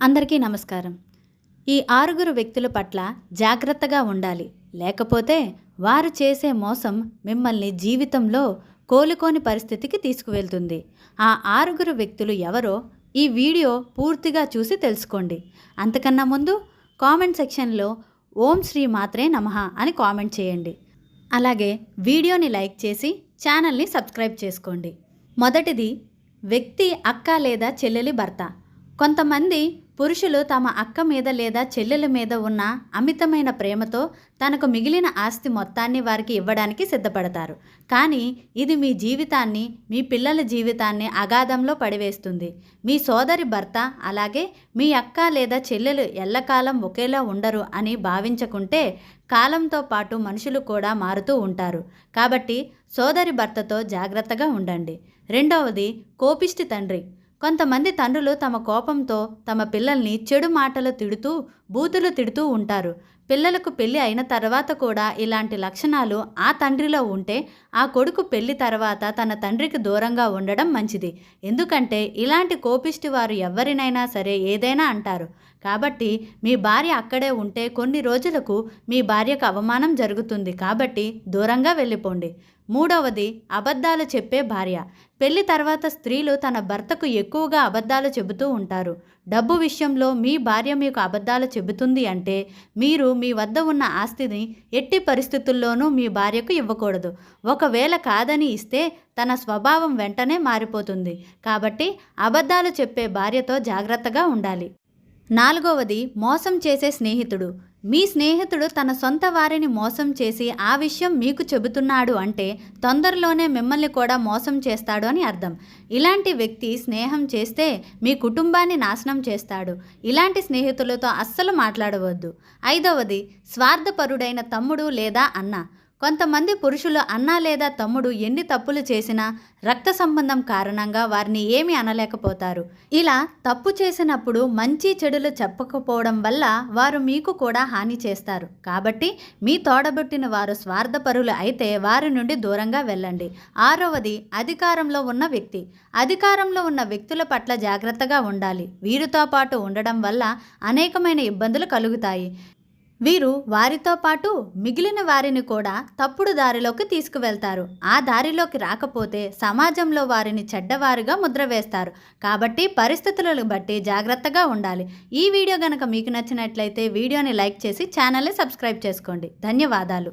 అందరికీ నమస్కారం. ఈ ఆరుగురు వ్యక్తుల పట్ల జాగ్రత్తగా ఉండాలి. లేకపోతే వారు చేసే మోసం మిమ్మల్ని జీవితంలో కోలుకోని పరిస్థితికి తీసుకువెళ్తుంది. ఆ ఆరుగురు వ్యక్తులు ఎవరో ఈ వీడియో పూర్తిగా చూసి తెలుసుకోండి. అంతకన్నా ముందు కామెంట్ సెక్షన్లో ఓం శ్రీ మాత్రే నమః అని కామెంట్ చేయండి. అలాగే వీడియోని లైక్ చేసి ఛానల్ని సబ్స్క్రైబ్ చేసుకోండి. మొదటిది వ్యక్తి అక్క లేదా చెల్లెలి భర్త. కొంతమంది పురుషులు తమ అక్క మీద లేదా చెల్లెల మీద ఉన్న అమితమైన ప్రేమతో తనకు మిగిలిన ఆస్తి మొత్తాన్ని వారికి ఇవ్వడానికి సిద్ధపడతారు. కానీ ఇది మీ జీవితాన్ని మీ పిల్లల జీవితాన్ని అగాధంలో పడివేస్తుంది. మీ సోదరి భర్త అలాగే మీ అక్క లేదా చెల్లెలు ఎల్లకాలం ఒకేలా ఉండరు అని భావించకుంటే కాలంతో పాటు మనుషులు కూడా మారుతూ ఉంటారు. కాబట్టి సోదరి భర్తతో జాగ్రత్తగా ఉండండి. రెండవది కోపిష్టి తండ్రి. కొంతమంది తండ్రులు తమ కోపంతో తమ పిల్లల్ని చెడు మాటలు తిడుతూ బూతులు తిడుతూ ఉంటారు. పిల్లలకు పెళ్ళి అయిన తర్వాత కూడా ఇలాంటి లక్షణాలు ఆ తండ్రిలో ఉంటే ఆ కొడుకు పెళ్ళి తర్వాత తన తండ్రికి దూరంగా ఉండడం మంచిది. ఎందుకంటే ఇలాంటి కోపిష్టి వారు ఎవరినైనా సరే ఏదైనా అంటారు. కాబట్టి మీ భార్య అక్కడే ఉంటే కొన్ని రోజులకు మీ భార్యకు అవమానం జరుగుతుంది. కాబట్టి దూరంగా వెళ్ళిపోండి. మూడవది అబద్ధాలు చెప్పే భార్య. పెళ్ళి తర్వాత స్త్రీలు తన భర్తకు ఎక్కువగా అబద్ధాలు చెబుతూ ఉంటారు. డబ్బు విషయంలో మీ భార్య మీకు అబద్ధాలు చెబుతుంది అంటే మీరు మీ వద్ద ఉన్న ఆస్తిని ఎట్టి పరిస్థితుల్లోనూ మీ భార్యకు ఇవ్వకూడదు. ఒకవేళ కాదని ఇస్తే తన స్వభావం వెంటనే మారిపోతుంది. కాబట్టి అబద్ధాలు చెప్పే భార్యతో జాగ్రత్తగా ఉండాలి. నాలుగవది మోసం చేసే స్నేహితుడు. మీ స్నేహితుడు తన సొంత వారిని మోసం చేసి ఆ విషయం మీకు చెబుతున్నాడు అంటే తొందరలోనే మిమ్మల్ని కూడా మోసం చేస్తాడు అని అర్థం. ఇలాంటి వ్యక్తి స్నేహం చేస్తే మీ కుటుంబాన్ని నాశనం చేస్తాడు. ఇలాంటి స్నేహితులతో అస్సలు మాట్లాడవద్దు. ఐదవది స్వార్థపరుడైన తమ్ముడు లేదా అన్న. కొంతమంది పురుషులు అన్న లేదా తమ్ముడు ఎన్ని తప్పులు చేసినా రక్త సంబంధం కారణంగా వారిని ఏమి అనలేకపోతారు. ఇలా తప్పు చేసినప్పుడు మంచి చెడులు చెప్పకపోవడం వల్ల వారు మీకు కూడా హాని చేస్తారు. కాబట్టి మీ తోడబుట్టిన వారు స్వార్థపరులు అయితే వారి నుండి దూరంగా వెళ్ళండి. ఆరవది అధికారంలో ఉన్న వ్యక్తి. అధికారంలో ఉన్న వ్యక్తుల పట్ల జాగ్రత్తగా ఉండాలి. వీరితో పాటు ఉండడం వల్ల అనేకమైన ఇబ్బందులు కలుగుతాయి. వీరు వారితో పాటు మిగిలిన వారిని కూడా తప్పుడు దారిలోకి తీసుకువెళ్తారు. ఆ దారిలోకి రాకపోతే సమాజంలో వారిని చెడ్డవారుగా ముద్ర వేస్తారు. కాబట్టి పరిస్థితులను బట్టి జాగ్రత్తగా ఉండాలి. ఈ వీడియో కనుక మీకు నచ్చినట్లయితే వీడియోని లైక్ చేసి ఛానల్ని సబ్స్క్రైబ్ చేసుకోండి. ధన్యవాదాలు.